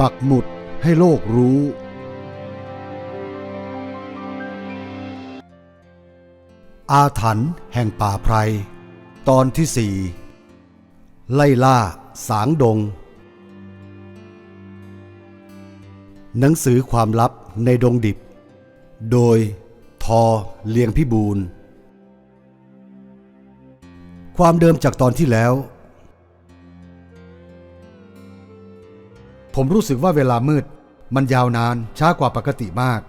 ปักหมุดให้โลกรู้ อาถรรพ์แห่งป่าไพร ตอนที่สี่ไล่ล่าสางดง หนังสือความลับในดงดิบ โดยทอเลียงพิบูล ความเดิมจากตอนที่แล้ว ผมรู้สึกว่าเวลามืด มันยาวนานช้ากว่าปกติมาก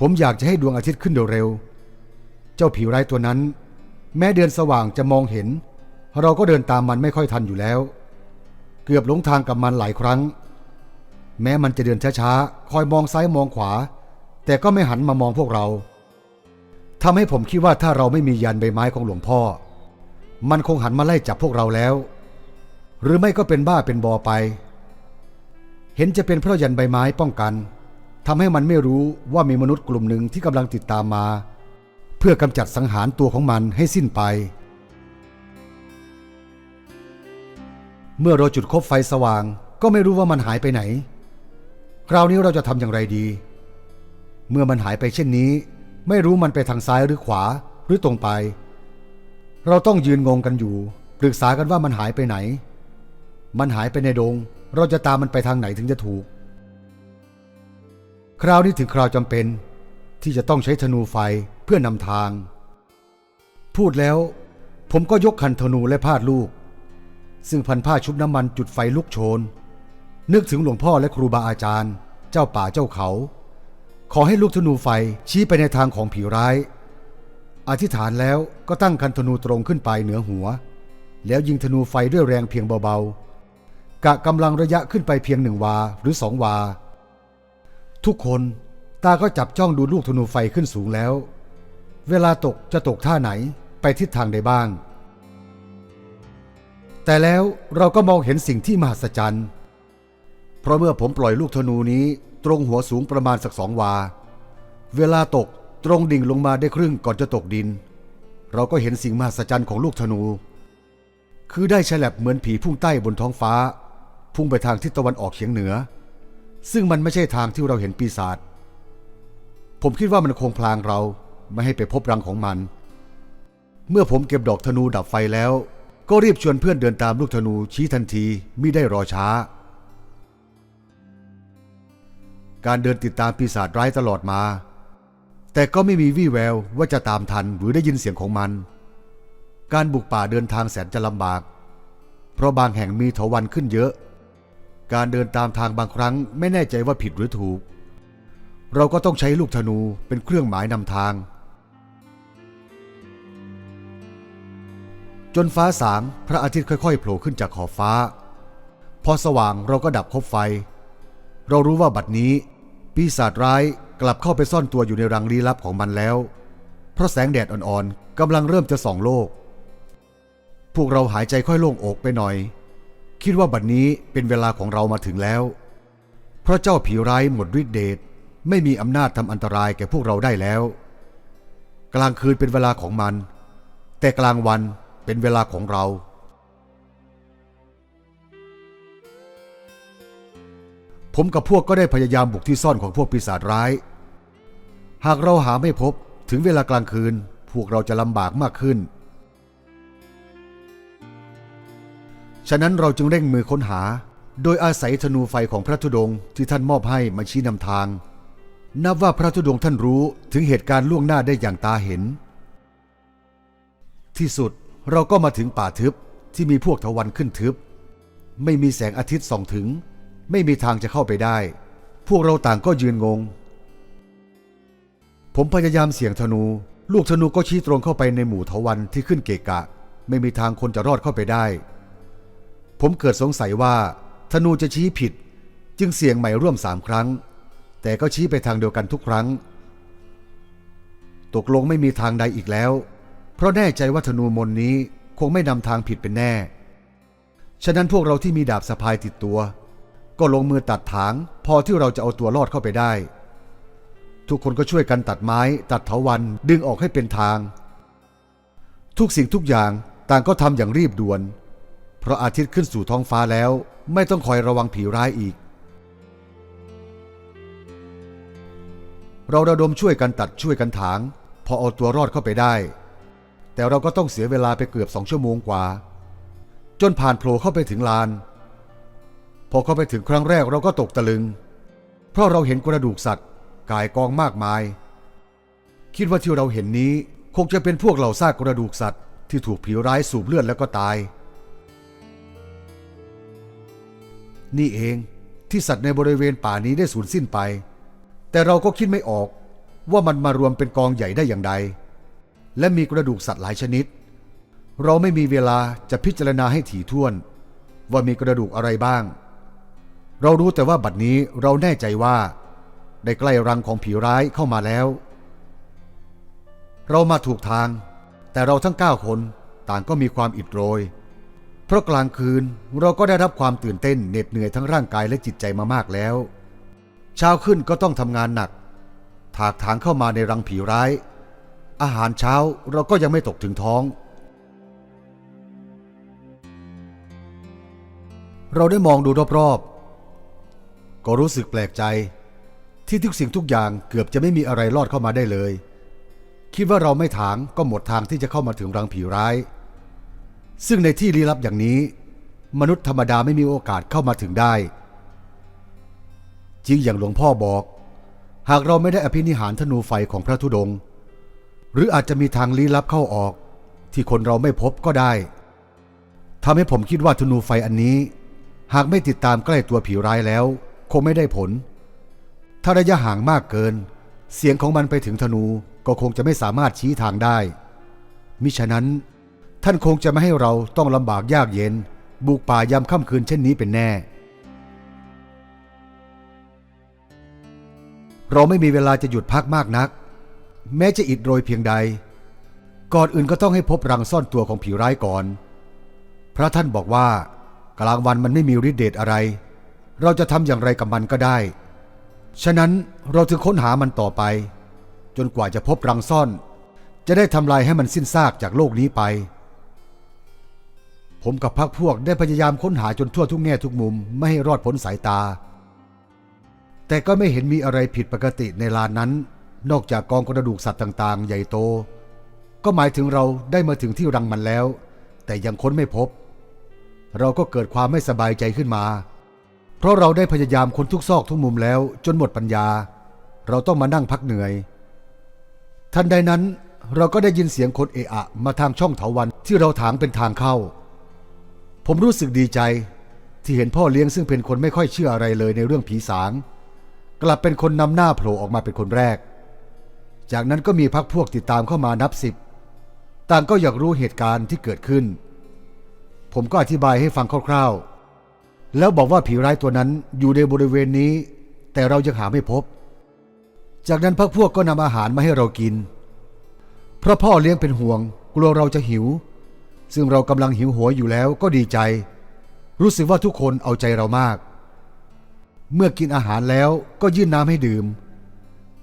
ผมอยากจะให้ดวงอาทิตย์ขึ้นเร็วๆเจ้าผีร้ายตัวนั้น แม้เดือนสว่างจะมองเห็น เราก็เดินตามมันไม่ค่อยทันอยู่แล้ว เกือบหลงทางกับมันหลายครั้ง แม้มันจะเดินช้าๆคอยมองซ้ายมองขวา แต่ก็ไม่หันมามองพวกเราทำให้ผมคิดว่าถ้าเราไม่มียันใบไม้ของหลวงพ่อ มันคงหันมาไล่จับพวกเราแล้ว หรือไม่ก็เป็นบ้าเป็นบอไป เห็นจะเป็นเพราะยันใบไม้ป้องกันทำให้มันไม่รู้ว่ามีมนุษย์กลุ่มหนึ่งที่กำลังติดตามมา เพื่อกำจัดสังหารตัวของมันให้สิ้นไป เมื่อเราจุดคบไฟสว่าง ก็ไม่รู้ว่ามันหายไปไหน คราวนี้เราจะทำอย่างไรดี เมื่อมันหายไปเช่นนี้ ไม่รู้มันไปทางซ้ายหรือขวาหรือตรงไป เราต้องยืนงงกันอยู่ ปรึกษากันว่ามันหายไปไหน มันหายไปในดง เราจะตามมันไปทางไหนถึงจะถูก คราวนี้ถึงคราวจำเป็นที่จะต้องใช้ธนูไฟเพื่อนำทาง พูดแล้ว ผมก็ยกคันธนูและพาดลูก ซึ่งพันผ้าชุบน้ำมันจุดไฟลุกโชน นึกถึงหลวงพ่อและครูบาอาจารย์ เจ้าป่าเจ้าเขา ขอให้ลูกธนูไฟชี้ไปในทางของผีร้าย อธิษฐานแล้วก็ตั้งคันธนูตรงขึ้นไปเหนือหัว แล้วยิงธนูไฟด้วยแรงเพียงเบาๆ กะกำลังระยะขึ้นไปเพียงหนึ่งวาหรือสองวา ทุกคนตาก็จับจ้องดูลูกธนูไฟขึ้นสูงแล้ว เวลาตกจะตกท่าไหนไปทิศทางใดบ้าง แต่แล้วเราก็มองเห็นสิ่งที่มหัศจรรย์ เพราะเมื่อผมปล่อยลูกธนูนี้ตรงหัวสูงประมาณสักสองวา เวลาตกตรงดิ่งลงมาได้ครึ่งก่อนจะตกดิน เราก็เห็นสิ่งมหัศจรรย์ของลูกธนู คือได้ฉลับเหมือนผีพุ่งใต้บนท้องฟ้า พุ่งไปทางทิศตะวันออกเฉียงเหนือ ซึ่งมันไม่ใช่ทางที่เราเห็นปีศาจผมคิดว่ามันคงพลางเราไม่ให้ไปพบรังของมัน เมื่อผมเก็บดอกธนูดับไฟแล้ว ก็รีบชวนเพื่อนเดินตามลูกธนูชี้ทันทีมิได้รอช้า การเดินติดตามปีศาจร้ายตลอดมา แต่ก็ไม่มีวี่แววว่าจะตามทันหรือได้ยินเสียงของมัน การบุกป่าเดินทางแสนจะลำบาก เพราะบางแห่งมีเถาวันขึ้นเยอะ การเดินตามทางบางครั้งไม่แน่ใจว่าผิดหรือถูก เราก็ต้องใช้ลูกธนูเป็นเครื่องหมายนำทาง จนฟ้าสางพระอาทิตย์ค่อยๆโผล่ขึ้นจากขอบฟ้า พอสว่างเราก็ดับคบไฟ เรารู้ว่าบัดนี้ ปีศาจร้ายกลับเข้าไปซ่อนตัวอยู่ในรังลี้ลับของมันแล้ว เพราะแสงแดดอ่อนๆกำลังเริ่มจะส่องโลก พวกเราหายใจค่อยโล่งอกไปหน่อย คิดว่าบัดนี้เป็นเวลาของเรามาถึงแล้วเพราะเจ้าผีร้ายหมดฤทธิ์เดชไม่มีอำนาจทำอันตรายแก่พวกเราได้แล้ว กลางคืนเป็นเวลาของมัน แต่กลางวันเป็นเวลาของเรา ผมกับพวกก็ได้พยายามบุกที่ซ่อนของพวกปีศาจร้าย หากเราหาไม่พบถึงเวลากลางคืน พวกเราจะลำบากมากขึ้น ฉะนั้นเราจึงเร่งมือค้นหา โดยอาศัยธนูไฟของพระธุดงค์ที่ท่านมอบให้มาชี้นำทาง นับว่าพระธุดงค์ท่านรู้ถึงเหตุการณ์ล่วงหน้าได้อย่างตาเห็น ที่สุดเราก็มาถึงป่าทึบที่มีพวกทวันขึ้นทึบ ไม่มีแสงอาทิตย์ส่องถึง ไม่มีทางจะเข้าไปได้ พวกเราต่างก็ยืนงง ผมพยายามเสี่ยงธนู ลูกธนูก็ชี้ตรงเข้าไปในหมู่ทวันที่ขึ้นเกะกะ ไม่มีทางคนจะรอดเข้าไปได้ ผมเกิดสงสัยว่าธนูจะชี้ผิด จึงเสี่ยงใหม่ร่วมสามครั้ง แต่ก็ชี้ไปทางเดียวกันทุกครั้ง ตกลงไม่มีทางใดอีกแล้ว เพราะแน่ใจว่าธนูมนนี้คงไม่นำทางผิดเป็นแน่ ฉะนั้นพวกเราที่มีดาบสะพายติดตัว ก็ลงมือตัดถาง พอที่เราจะเอาตัวรอดเข้าไปได้ ทุกคนก็ช่วยกันตัดไม้ ตัดเถาวันดึงออกให้เป็นทาง ทุกสิ่งทุกอย่างต่างก็ทำอย่างรีบด่วน เพราะอาทิตย์ขึ้นสู่ท้องฟ้าแล้วไม่ต้องคอยระวังผีร้ายอีก เราระดมช่วยกันตัดช่วยกันถาง พอเอาตัวรอดเข้าไปได้ แต่เราก็ต้องเสียเวลาไปเกือบสองชั่วโมงกว่า จนผ่านโผล่เข้าไปถึงลาน พอเข้าไปถึงครั้งแรกเราก็ตกตะลึง เพราะเราเห็นกระดูกสัตว์กายกองมากมาย คิดว่าที่เราเห็นนี้คงจะเป็นพวกเหล่าซากกระดูกสัตว์ที่ถูกผีร้ายสูบเลือดแล้วก็ตาย นี่เองที่สัตว์ในบริเวณป่านี้ได้สูญสิ้นไป แต่เราก็คิดไม่ออกว่ามันมารวมเป็นกองใหญ่ได้อย่างใด และมีกระดูกสัตว์หลายชนิด เราไม่มีเวลาจะพิจารณาให้ถี่ถ้วน ว่ามีกระดูกอะไรบ้าง เรารู้แต่ว่าบัดนี้เราแน่ใจว่า ได้ใกล้รังของผีร้ายเข้ามาแล้ว เรามาถูกทาง แต่เราทั้งเก้าคนต่างก็มีความอิดโรย เพราะกลางคืนเราก็ได้รับความตื่นเต้นเหน็ดเหนื่อยทั้งร่างกายและจิตใจมามากแล้ว เช้าขึ้นก็ต้องทำงานหนัก ถากถางเข้ามาในรังผีร้าย อาหารเช้าเราก็ยังไม่ตกถึงท้อง เราได้มองดูรอบๆ ก็รู้สึกแปลกใจ ที่ทุกสิ่งทุกอย่างเกือบจะไม่มีอะไรรอดเข้ามาได้เลย คิดว่าเราไม่ถางก็หมดทางที่จะเข้ามาถึงรังผีร้าย ซึ่งในที่ลี้ลับอย่างนี้ มนุษย์ธรรมดาไม่มีโอกาสเข้ามาถึงได้ จริงอย่างหลวงพ่อบอก หากเราไม่ได้อภินิหารธนูไฟของพระธุดงค์หรืออาจจะมีทางลี้ลับเข้าออก ที่คนเราไม่พบก็ได้ทำให้ผมคิดว่าธนูไฟอันนี้ หากไม่ติดตามใกล้ตัวผีร้ายแล้ว คงไม่ได้ผล ถ้าระยะห่างมากเกิน เสียงของมันไปถึงธนูก็คงจะไม่สามารถชี้ทางได้ มิฉะนั้น ท่านคงจะไม่ให้เราต้องลำบากยากเย็น บุกป่ายามค่ำคืนเช่นนี้เป็นแน่ เราไม่มีเวลาจะหยุดพักมากนัก แม้จะอิดโรยเพียงใด ก่อนอื่นก็ต้องให้พบรังซ่อนตัวของผีร้ายก่อน พระท่านบอกว่ากลางวันมันไม่มีฤทธิ์เดชอะไร เราจะทำอย่างไรกับมันก็ได้ ฉะนั้นเราจึงค้นหามันต่อไป จนกว่าจะพบรังซ่อน จะได้ทำลายให้มันสิ้นซากจากโลกนี้ไป ผมกับพักพวกได้พยายามค้นหาจนทั่วทุกแง่ทุกมุมไม่ให้รอดพ้นสายตา แต่ก็ไม่เห็นมีอะไรผิดปกติในลานนั้น นอกจากกองกระดูกสัตว์ต่างๆ ใหญ่โต ก็หมายถึงเราได้มาถึงที่รังมันแล้ว แต่ยังค้นไม่พบ เราก็เกิดความไม่สบายใจขึ้นมา เพราะเราได้พยายามค้นทุกซอกทุกมุมแล้ว จนหมดปัญญา เราต้องมานั่งพักเหนื่อย ทันใดนั้นเราก็ได้ยินเสียงคนเอะอะมาทางช่องเถาวันที่เราถางเป็นทางเข้า ผมรู้สึกดีใจที่เห็นพ่อเลี้ยงซึ่งเป็นคนไม่ค่อยเชื่ออะไรเลยในเรื่องผีสาง กลับเป็นคนนำหน้าโผล่ออกมาเป็นคนแรก จากนั้นก็มีพักพวกติดตามเข้ามานับสิบต่างก็อยากรู้เหตุการณ์ที่เกิดขึ้น ผมก็อธิบายให้ฟังคร่าวๆ แล้วบอกว่าผีร้ายตัวนั้นอยู่ในบริเวณนี้ แต่เรายังหาไม่พบ จากนั้นพักพวกก็นำอาหารมาให้เรากิน เพราะพ่อเลี้ยงเป็นห่วง กลัวเราจะหิว ซึ่งเรากำลังหิวโหัวอยู่แล้วก็ดีใจ รู้สึกว่าทุกคนเอาใจเรามาก เมื่อกินอาหารแล้วก็ยื่นน้ำให้ดื่ม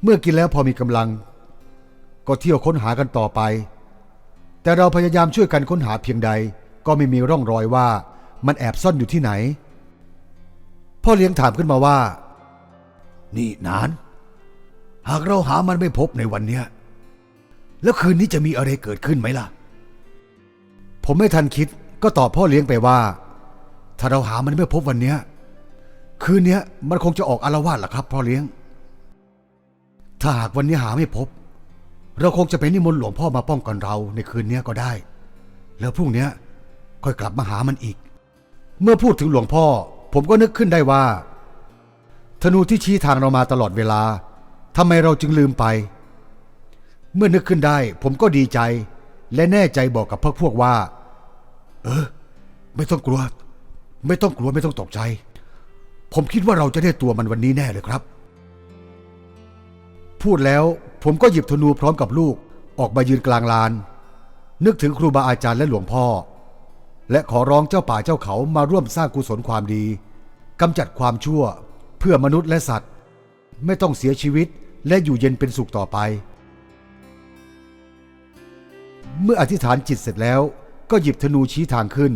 เมื่อกินแล้วพอมีกำลัง ก็เที่ยวค้นหากันต่อไป แต่เราพยายามช่วยกันค้นหาเพียงใด ก็ไม่มีร่องรอยว่ามันแอบซ่อนอยู่ที่ไหน พ่อเลี้ยงถามขึ้นมาว่า นี่นาน หากเราหามันไม่พบในวันเนี้ยแล้วคืนนี้จะมีอะไรเกิดขึ้นไหมล่ะ ผมไม่ทันคิดก็ตอบพ่อเลี้ยงไปว่า ถ้าเราหามันไม่พบวันเนี้ยคืนเนี้ยมันคงจะออกอารวาสล่ะครับพ่อเลี้ยง ถ้าหากวันนี้หาไม่พบ เราคงจะไปนิมนต์หลวงพ่อมาป้องกันเราในคืนเนี้ยก็ได้ แล้วพรุ่งเนี้ยค่อยกลับมาหามันอีก เมื่อพูดถึงหลวงพ่อ ผมก็นึกขึ้นได้ว่า ธนูที่ชี้ทางเรามาตลอดเวลาทำไมเราจึงลืมไป เมื่อนึกขึ้นได้ ผมก็ดีใจ และแน่ใจบอกกับพวกพวกว่า เออ ไม่ต้องกลัว ไม่ต้องกลัวไม่ต้องตกใจ ผมคิดว่าเราจะได้ตัวมันวันนี้แน่เลยครับ พูดแล้วผมก็หยิบธนูพร้อมกับลูกออกมายืนกลางลาน นึกถึงครูบาอาจารย์และหลวงพ่อ และขอร้องเจ้าป่าเจ้าเขามาร่วมสร้างกุศลความดีกำจัดความชั่วเพื่อมนุษย์และสัตว์ ไม่ต้องเสียชีวิตและอยู่เย็นเป็นสุขต่อไป เมื่ออธิษฐานจิตเสร็จแล้ว ก็หยิบธนูชี้ทางขึ้น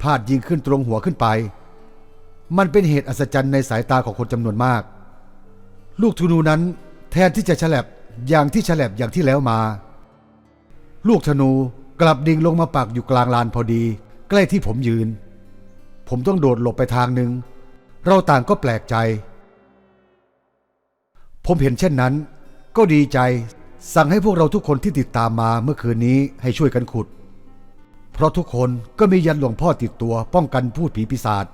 พาดยิงขึ้นตรงหัวขึ้นไป มันเป็นเหตุอัศจรรย์ในสายตาของคนจำนวนมาก ลูกธนูนั้นแทนที่จะฉลับอย่างที่ฉลับอย่างที่แล้วมา ลูกธนูกลับดิ่งลงมาปักอยู่กลางลานพอดี ใกล้ที่ผมยืน ผมต้องโดดหลบไปทางหนึ่ง เราต่างก็แปลกใจ ผมเห็นเช่นนั้น ก็ดีใจสั่งให้พวกเราทุกคนที่ติดตามมาเมื่อคืนนี้ให้ช่วยกันขุด เพราะทุกคนก็มียันหลวงพ่อติดตัวป้องกันพูดผีปีศาจ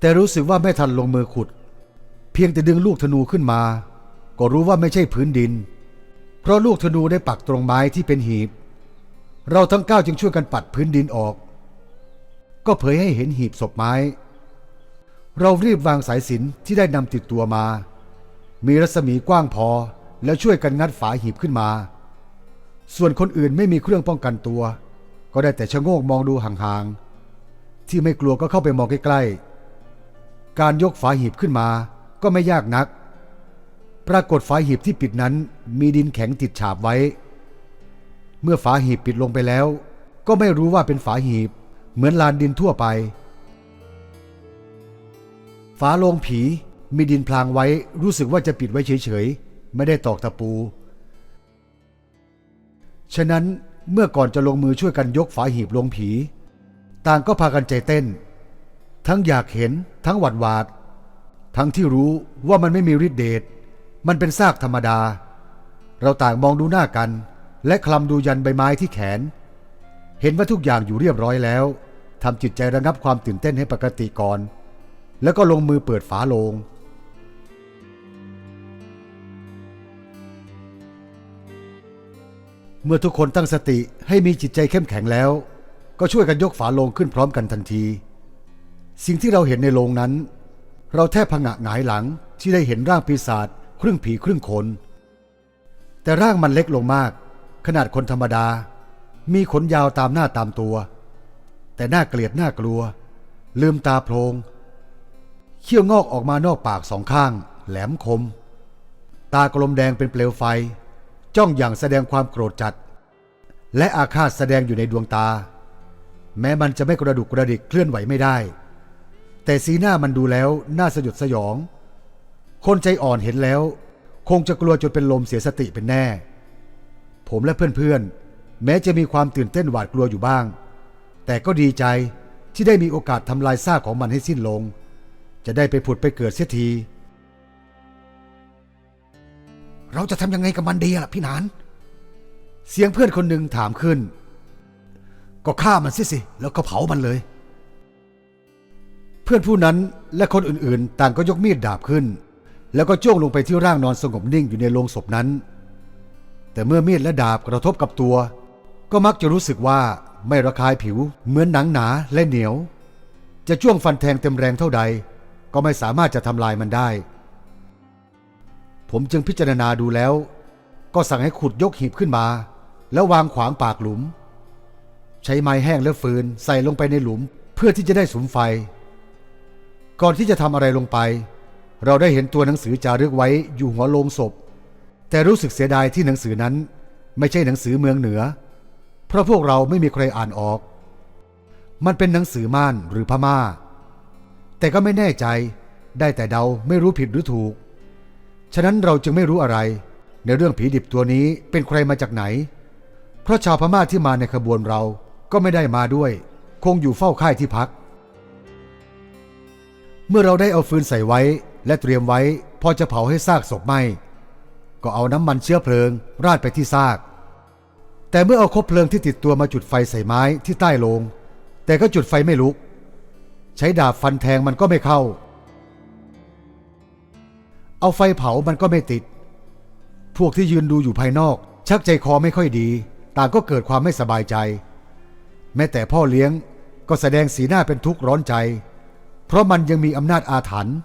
แต่รู้สึกว่าไม่ทันลงมือขุด เพียงแต่ดึงลูกธนูขึ้นมา ก็รู้ว่าไม่ใช่พื้นดิน เพราะลูกธนูได้ปักตรงไม้ที่เป็นหีบ เราทั้งเก้าจึงช่วยกันปัดพื้นดินออก ก็เผยให้เห็นหีบศพไม้ เรารีบวางสายสินที่ได้นำติดตัวมา มีรัศมีกว้างพอแล้วช่วยกันงัดฝาหีบขึ้นมา ส่วนคนอื่นไม่มีเครื่องป้องกันตัว ก็ได้แต่ชะโงกมองดูห่างๆ ที่ไม่กลัวก็เข้าไปมองใกล้ๆ การยกฝาหีบขึ้นมาก็ไม่ยากนัก ปรากฏฝาหีบที่ปิดนั้นมีดินแข็งติดฉาบไว้ เมื่อฝาหีบปิดลงไปแล้ว ก็ไม่รู้ว่าเป็นฝาหีบ เหมือนลานดินทั่วไป ฝาโลงผีมีดินพลางไว้รู้สึกว่าจะปิดไว้เฉยๆ ไม่ได้ตอกตะปู ฉะนั้น เมื่อก่อนจะลงมือช่วยกันยกฝาหีบลงผี ต่างก็พากันใจเต้น ทั้งอยากเห็นทั้งหวาดหวาด ทั้งที่รู้ว่ามันไม่มีฤทธิ์เดชมันเป็นซากธรรมดา เราต่างมองดูหน้ากัน และคลำดูยันใบไม้ที่แขน เห็นว่าทุกอย่างอยู่เรียบร้อยแล้วทำจิตใจระงับความตื่นเต้นให้ปกติก่อน แล้วก็ลงมือเปิดฝาโลง เมื่อทุกคนตั้งสติให้มีจิตใจเข้มแข็งแล้ว ก็ช่วยกันยกฝาโลงขึ้นพร้อมกันทันที สิ่งที่เราเห็นในโลงนั้น เราแทบผงะหงายหลังที่ได้เห็นร่างปีศาจครึ่งผีครึ่งคน แต่ร่างมันเล็กลงมาก ขนาดคนธรรมดา มีขนยาวตามหน้าตามตัว แต่หน่าเกลียดหน่ากลัว ลืมตาโพลงเขี้ยวงอกออกมานอกปากสองข้าง แหลมคม ตากลมแดงเป็นเปลวไฟ จ้องอย่างแสดงความโกรธจัด และอาฆาตแสดงอยู่ในดวงตา แม้มันจะไม่กระดุกกระดิกเคลื่อนไหวไม่ได้ แต่สีหน้ามันดูแล้วน่าสยดสยอง คนใจอ่อนเห็นแล้ว คงจะกลัวจนเป็นลมเสียสติเป็นแน่ ผมและเพื่อนๆ แม้จะมีความตื่นเต้นหวาดกลัวอยู่บ้าง แต่ก็ดีใจที่ได้มีโอกาสทำลายซากของมันให้สิ้นลง จะได้ไปผุดไปเกิดเสียที เราจะทำยังไงกับมันดีล่ะพี่นาน เสียงเพื่อนคนหนึ่งถามขึ้น ก็ฆ่ามันสิสิ แล้วก็เผามันเลย เพื่อนผู้นั้นและคนอื่นๆ ต่างก็ยกมีดดาบขึ้น แล้วก็จ้วงลงไปที่ร่างนอนสงบนิ่งอยู่ในโลงศพนั้น แต่เมื่อมีดและดาบกระทบกับตัว ก็มักจะรู้สึกว่าไม่ระคายผิวเหมือนหนังหนาและเหนียว จะจ้วงฟันแทงเต็มแรงเท่าใด ก็ไม่สามารถจะทำลายมันได้ ผมจึงพิจารณาดูแล้ว ก็สั่งให้ขุดยกหีบขึ้นมา แล้ววางขวางปากหลุม ใช้ไม้แห้งและฟืนใส่ลงไปในหลุมเพื่อที่จะได้สุมไฟ ก่อนที่จะทำอะไรลงไป เราได้เห็นตัวหนังสือจารึกไว้อยู่หัวโลงศพ แต่รู้สึกเสียดายที่หนังสือนั้น ไม่ใช่หนังสือเมืองเหนือ เพราะพวกเราไม่มีใครอ่านออก มันเป็นหนังสือม่านหรือพม่า แต่ก็ไม่แน่ใจได้แต่เดาไม่รู้ผิดหรือถูก ฉะนั้นเราจึงไม่รู้อะไร ในเรื่องผีดิบตัวนี้เป็นใครมาจากไหน เพราะชาวพม่าที่มาในขบวนเราก็ไม่ได้มาด้วย คงอยู่เฝ้าค่ายที่พัก เมื่อเราได้เอาฟืนใส่ไว้และเตรียมไว้พอจะเผาให้ซากศพไหมก็เอาน้ำมันเชื้อเพลิง ราดไปที่ซาก แต่เมื่อเอาคบเพลิงที่ติดตัวมาจุดไฟใส่ไม้ที่ใต้โลง แต่ก็จุดไฟไม่ลุก ใช้ดาบฟันแทงมันก็ไม่เข้า เอาไฟเผามันก็ไม่ติด พวกที่ยืนดูอยู่ภายนอก ชักใจคอไม่ค่อยดี ต่างก็เกิดความไม่สบายใจ แม้แต่พ่อเลี้ยงก็แสดงสีหน้าเป็นทุกข์ร้อนใจ เพราะมันยังมีอำนาจอาถรรพ์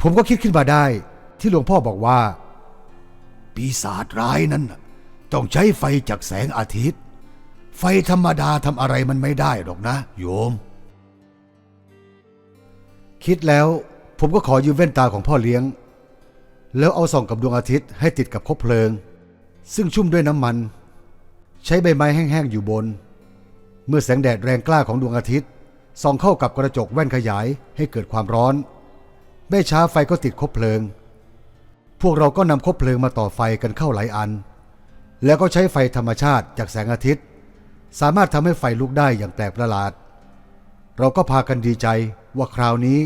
ผมก็คิดขึ้นมาได้ที่หลวงพ่อบอกว่า ปีศาจร้ายนั้นต้องใช้ไฟจากแสงอาทิตย์ ไฟธรรมดาทำอะไรมันไม่ได้หรอกนะ โยม คิดแล้ว ผมก็ขอยืมแว่นตาของพ่อเลี้ยง แล้วเอาส่องกับดวงอาทิตย์ให้ติดกับคบเพลิง ซึ่งชุ่มด้วยน้ำมัน ใช้ใบไม้แห้งๆอยู่บน เมื่อแสงแดดแรงกล้าของดวงอาทิตย์ส่องเข้ากับกระจกแว่นขยายให้เกิดความร้อน ไม่ช้าไฟก็ติดคบเพลิง พวกเราก็นำคบเพลิงมาต่อไฟกันเข้าหลายอัน แล้วก็ใช้ไฟธรรมชาติจากแสงอาทิตย์ สามารถทำให้ไฟลุกได้อย่างแปลกประหลาด เราก็พากันดีใจว่าคราวนี้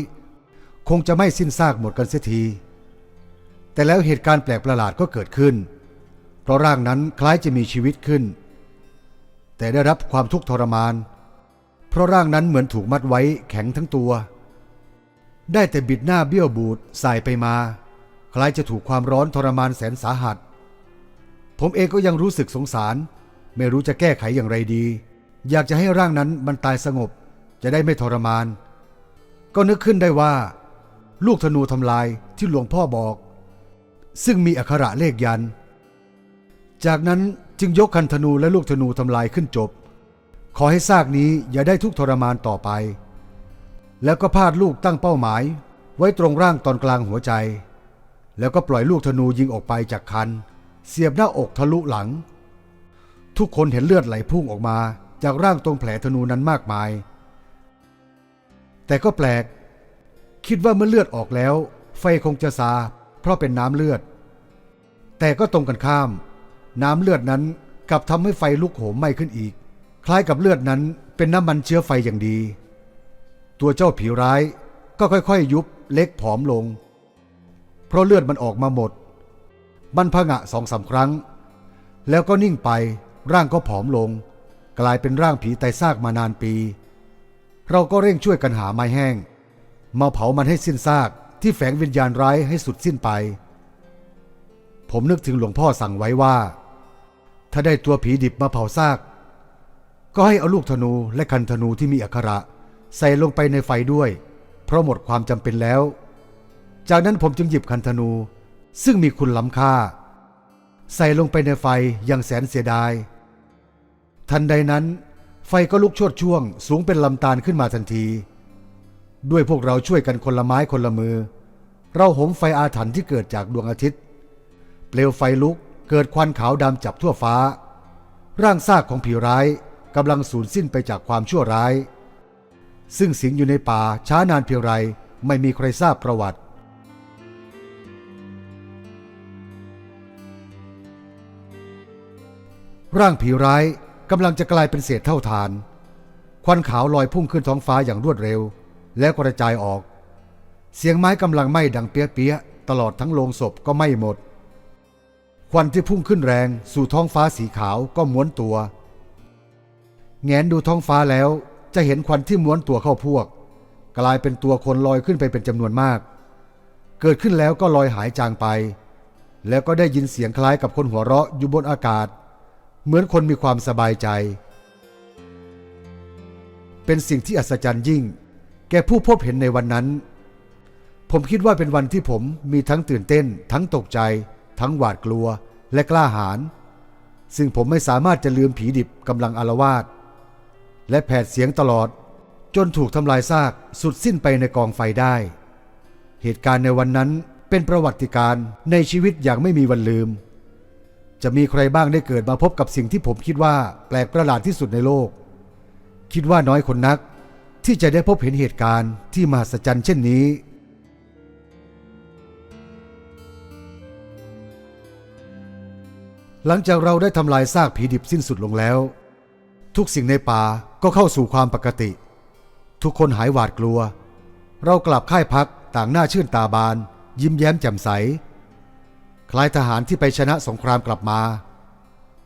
คงจะไม่สิ้นซากหมดกันเสียที แต่แล้วเหตุการณ์แปลกประหลาดก็เกิดขึ้น เพราะร่างนั้นคล้ายจะมีชีวิตขึ้น แต่ได้รับความทุกข์ทรมาน เพราะร่างนั้นเหมือนถูกมัดไว้แข็งทั้งตัว ได้แต่บิดหน้าเบี้ยวบูดสายไปมา คล้ายจะถูกความร้อนทรมานแสนสาหัส ผมเองก็ยังรู้สึกสงสาร ไม่รู้จะแก้ไขอย่างไรดี อยากจะให้ร่างนั้นมันตายสงบ จะได้ไม่ทรมาน ก็นึกขึ้นได้ว่า ลูกธนูทำลายที่หลวงพ่อบอก ซึ่งมีอักขระเลขยัน จากนั้นจึงยกคันธนูและลูกธนูทำลายขึ้นจบ ขอให้ซากนี้อย่าได้ทุกทรมานต่อไป แล้วก็พาดลูกตั้งเป้าหมาย ไว้ตรงร่างตอนกลางหัวใจ แล้วก็ปล่อยลูกธนูยิงออกไปจากคัน เสียบหน้าอกทะลุหลัง ทุกคนเห็นเลือดไหลพุ่งออกมา จากร่างตรงแผลธนูนั้นมากมาย แต่ก็แปลก คิดว่าเมื่อเลือดออกแล้ว ไฟคงจะซา เพราะเป็นน้ำเลือด แต่ก็ตรงกันข้าม น้ำเลือดนั้นกลับทำให้ไฟลุกโหมไหม้ขึ้นอีก คล้ายกับเลือดนั้นเป็นน้ำมันเชื้อไฟอย่างดี ตัวเจ้าผีร้ายก็ค่อยๆยุบเล็กผอมลง เพราะเลือดมันออกมาหมด มันพงะสองสาครั้ง แล้วก็นิ่งไปร่างก็ผอมลง กลายเป็นร่างผีไตซากมานานปี เราก็เร่งช่วยกันหาไม้แห้ง มาเผามันให้สิ้นซากที่แฝงวิญญาณร้ายให้สุดสิ้นไป ผมนึกถึงหลวงพ่อสั่งไว้ว่า ถ้าได้ตัวผีดิบมาเผาซาก ก็ให้เอาลูกธนูและคันธนูที่มีอักขระ ใส่ลงไปในไฟด้วย เพราะหมดความจำเป็นแล้ว จากนั้นผมจึงหยิบคันธนู ซึ่งมีคุณล้ำค่า ใส่ลงไปในไฟอย่างแสนเสียดาย ทันใดนั้น ไฟก็ลุกโชดช่วงสูงเป็นลำตาลขึ้นมาทันที ด้วยพวกเราช่วยกันคนละไม้คนละมือ เราหมไฟอาถรรพ์ที่เกิดจากดวงอาทิตย์ เปลวไฟลุกเกิดควันขาวดำจับทั่วฟ้า ร่างซากของผีร้ายกำลังสูญสิ้นไปจากความชั่วร้าย ซึ่งสิงอยู่ในป่าช้านานเพียงไรไม่มีใครทราบประวัติ ร่างผีร้ายกำลังจะกลายเป็นเศษเท่าทาน ควันขาวลอยพุ่งขึ้นท้องฟ้าอย่างรวดเร็ว แล้วกระจายออก เสียงไม้กำลังไหม้ดังเปี้ยๆตลอดทั้งโลงศพก็ไหม้หมด ควันที่พุ่งขึ้นแรงสู่ท้องฟ้าสีขาวก็ม้วนตัว แงนดูท้องฟ้าแล้วจะเห็นควันที่ม้วนตัวเข้าพวก กลายเป็นตัวคนลอยขึ้นไปเป็นจำนวนมาก เกิดขึ้นแล้วก็ลอยหายจางไป แล้วก็ได้ยินเสียงคล้ายกับคนหัวเราะอยู่บนอากาศ เหมือนคนมีความสบายใจ เป็นสิ่งที่อัศจรรย์ยิ่ง ก่ผู้พบเห็นในวันนั้น ผมคิดว่าเป็นวันที่ผมมีทั้งตื่นเต้น ทั้งตกใจ ทั้งหวาดกลัวและกล้าหาญซึ่งผมไม่สามารถจะลืมผีดิบกำลังอารวาสและแผดเสียงตลอด จนถูกทำลายซากสุดสิ้นไปในกองไฟได้ เหตุการณ์ในวันนั้นเป็นประวัติการณ์ในชีวิตอย่างไม่มีวันลืม จะมีใครบ้างได้เกิดมาพบกับสิ่งที่ผมคิดว่าแปลกประหลาดที่สุดในโลก คิดว่าน้อยคนนัก ที่จะได้พบเห็นเหตุการณ์ที่มหัศจรรย์เช่นนี้ หลังจากเราได้ทำลายซากผีดิบสิ้นสุดลงแล้ว ทุกสิ่งในป่าก็เข้าสู่ความปกติ ทุกคนหายหวาดกลัว เรากลับค่ายพักต่างหน้าชื่นตาบาน ยิ้มแย้มแจ่มใส คล้ายทหารที่ไปชนะสงครามกลับมา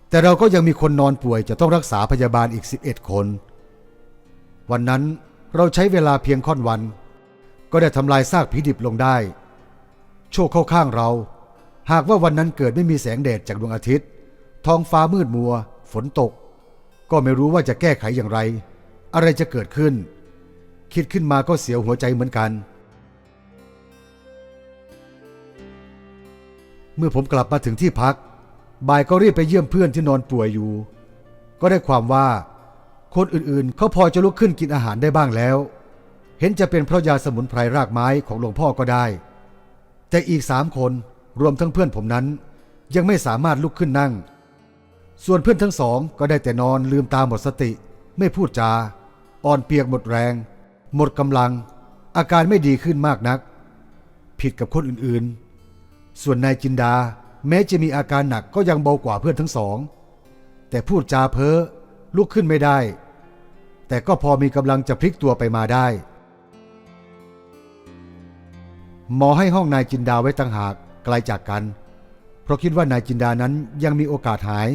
แต่เราก็ยังมีคนนอนป่วยจะต้องรักษาพยาบาลอีก 11 คนวันนั้น เราใช้เวลาเพียงค่อนวัน ก็ได้ทำลายซากผีดิบลงได้ โชคเข้าข้างเรา หากว่าวันนั้นเกิดไม่มีแสงแดดจากดวงอาทิตย์ ท้องฟ้ามืดมัว ฝนตก ก็ไม่รู้ว่าจะแก้ไขอย่างไร อะไรจะเกิดขึ้น คิดขึ้นมาก็เสียวหัวใจเหมือนกัน เมื่อผมกลับมาถึงที่พัก บ่ายก็รีบไปเยี่ยมเพื่อนที่นอนป่วยอยู่ ก็ได้ความว่า คนอื่นๆ เขาพอจะลุกขึ้นกินอาหารได้บ้างแล้ว เห็นจะเป็นเพราะยาสมุนไพรรากไม้ของหลวงพ่อก็ได้ แต่อีกสามคนรวมทั้งเพื่อนผมนั้น ยังไม่สามารถลุกขึ้นนั่ง ส่วนเพื่อนทั้งสองก็ได้แต่นอนลืมตาหมดสติ ไม่พูดจา อ่อนเปียกหมดแรง หมดกำลัง อาการไม่ดีขึ้นมากนัก ผิดกับคนอื่นๆ ส่วนนายจินดาแม้จะมีอาการหนักก็ยังเบากว่าเพื่อนทั้งสอง แต่พูดจาเพ้อ ลุกขึ้นไม่ได้ แต่ก็พอมีกำลังจะพลิกตัวไปมาได้ หมอให้ห้องนายจินดาไว้ต่างหากไกลจากกัน เพราะคิดว่านายจินดานั้นยังมีโอกาสหาย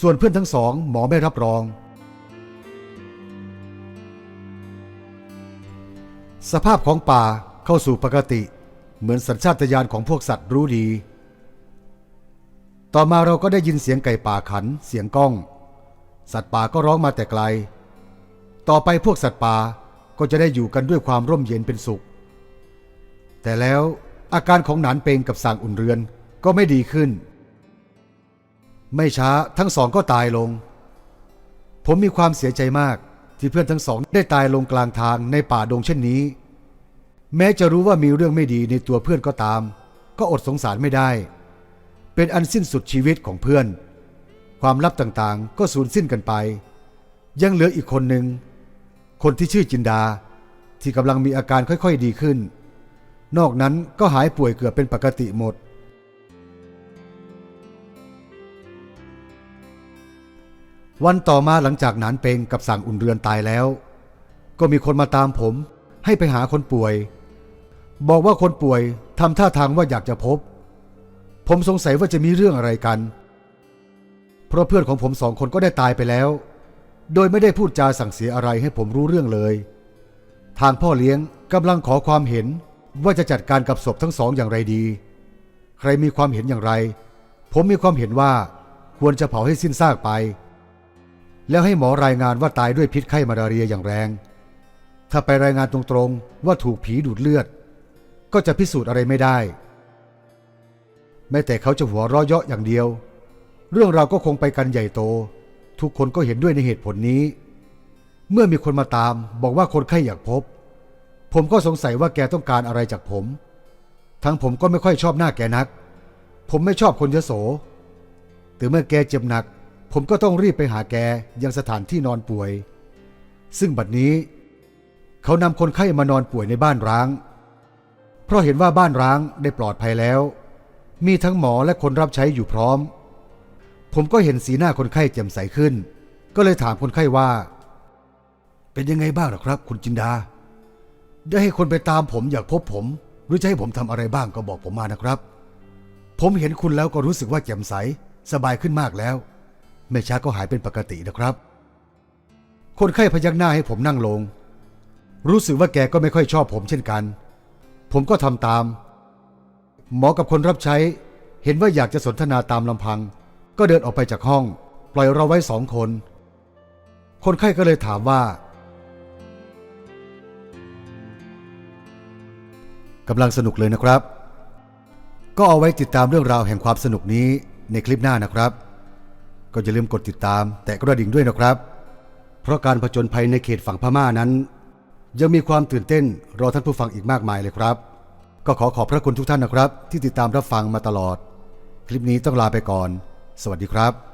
ส่วนเพื่อนทั้งสองหมอไม่รับรอง สภาพของป่าเข้าสู่ปกติ เหมือนสัญชาตญาณของพวกสัตว์รู้ดี ต่อมาเราก็ได้ยินเสียงไก่ป่าขันเสียงก้อง สัตว์ป่าก็ร้องมาแต่ไกล ต่อไปพวกสัตว์ป่าก็จะได้อยู่กันด้วยความร่มเย็นเป็นสุข แต่แล้วอาการของหนานเปงกับสางอุ่นเรือนก็ไม่ดีขึ้น ไม่ช้าทั้งสองก็ตายลง ผมมีความเสียใจมากที่เพื่อนทั้งสองได้ตายลงกลางทางในป่าดงเช่นนี้ แม้จะรู้ว่ามีเรื่องไม่ดีในตัวเพื่อนก็ตาม ก็อดสงสารไม่ได้ เป็นอันสิ้นสุดชีวิตของเพื่อน ความลับต่างๆ ก็สูญสิ้นกันไป ยังเหลืออีกคนหนึ่ง คนที่ชื่อจินดา ที่กำลังมีอาการค่อยๆดีขึ้น นอกนั้นก็หายป่วยเกือบเป็นปกติหมด วันต่อมาหลังจากหนานเปงกับสั่งอุ่นเรือนตายแล้ว ก็มีคนมาตามผมให้ไปหาคนป่วย บอกว่าคนป่วยทำท่าทางว่าอยากจะพบ ผมสงสัยว่าจะมีเรื่องอะไรกัน เพราะเพื่อนของผมสองคนก็ได้ตายไปแล้ว โดยไม่ได้พูดจาสั่งเสียอะไรให้ผมรู้เรื่องเลย ทางพ่อเลี้ยงกำลังขอความเห็นว่าจะจัดการกับศพทั้งสองอย่างไรดี ใครมีความเห็นอย่างไร ผมมีความเห็นว่าควรจะเผาให้สิ้นซากไป แล้วให้หมอรายงานว่าตายด้วยพิษไข้มาลาเรียอย่างแรง ถ้าไปรายงานตรงๆว่าถูกผีดูดเลือด ก็จะพิสูจน์อะไรไม่ได้ แม้แต่เขาจะหัวเราะเยาะอย่างเดียว เรื่องราวก็คงไปกันใหญ่โต ทุกคนก็เห็นด้วยในเหตุผลนี้ เมื่อมีคนมาตามบอกว่าคนไข้อยากพบ ผมก็สงสัยว่าแกต้องการอะไรจากผม ทั้งผมก็ไม่ค่อยชอบหน้าแกนัก ผมไม่ชอบคนเยโสแต่เมื่อแกเจ็บหนัก ผมก็ต้องรีบไปหาแกยังสถานที่นอนป่วย ซึ่งบัดนี้ เขานำคนไข้มานอนป่วยในบ้านร้าง เพราะเห็นว่าบ้านร้างได้ปลอดภัยแล้ว มีทั้งหมอและคนรับใช้อยู่พร้อม ผมก็เห็นสีหน้าคนไข้แจ่มใสขึ้น ก็เลยถามคนไข้ว่า เป็นยังไงบ้างหรอครับ คุณจินดา ได้ให้คนไปตามผมอยากพบผม หรือจะให้ผมทำอะไรบ้างก็บอกผมมานะครับ ผมเห็นคุณแล้วก็รู้สึกว่าแจ่มใส สบายขึ้นมากแล้ว ไม่ช้าก็หายเป็นปกตินะครับ คนไข้พยักหน้าให้ผมนั่งลง รู้สึกว่าแกก็ไม่ค่อยชอบผมเช่นกัน ผมก็ทำตาม หมอกับคนรับใช้เห็นว่าอยากจะสนทนาตามลำพัง ก็เดินออกไปจากห้อง ปล่อยเราไว้สองคน คนไข้ก็เลยถามว่ากำลังสนุกเลยนะครับ ก็เอาไว้ติดตามเรื่องราวแห่งความสนุกนี้ในคลิปหน้านะครับ ก็อย่าลืมกดติดตามแต่กระดิ่งด้วยนะครับ เพราะการผจญภัยในเขตฝั่งพม่านั้น ยังมีความตื่นเต้นรอท่านผู้ฟังอีกมากมายเลยครับ ก็ขอขอบพระคุณทุกท่านนะครับ ที่ติดตามรับฟังมาตลอด คลิปนี้ต้องลาไปก่อน สวัสดีครับ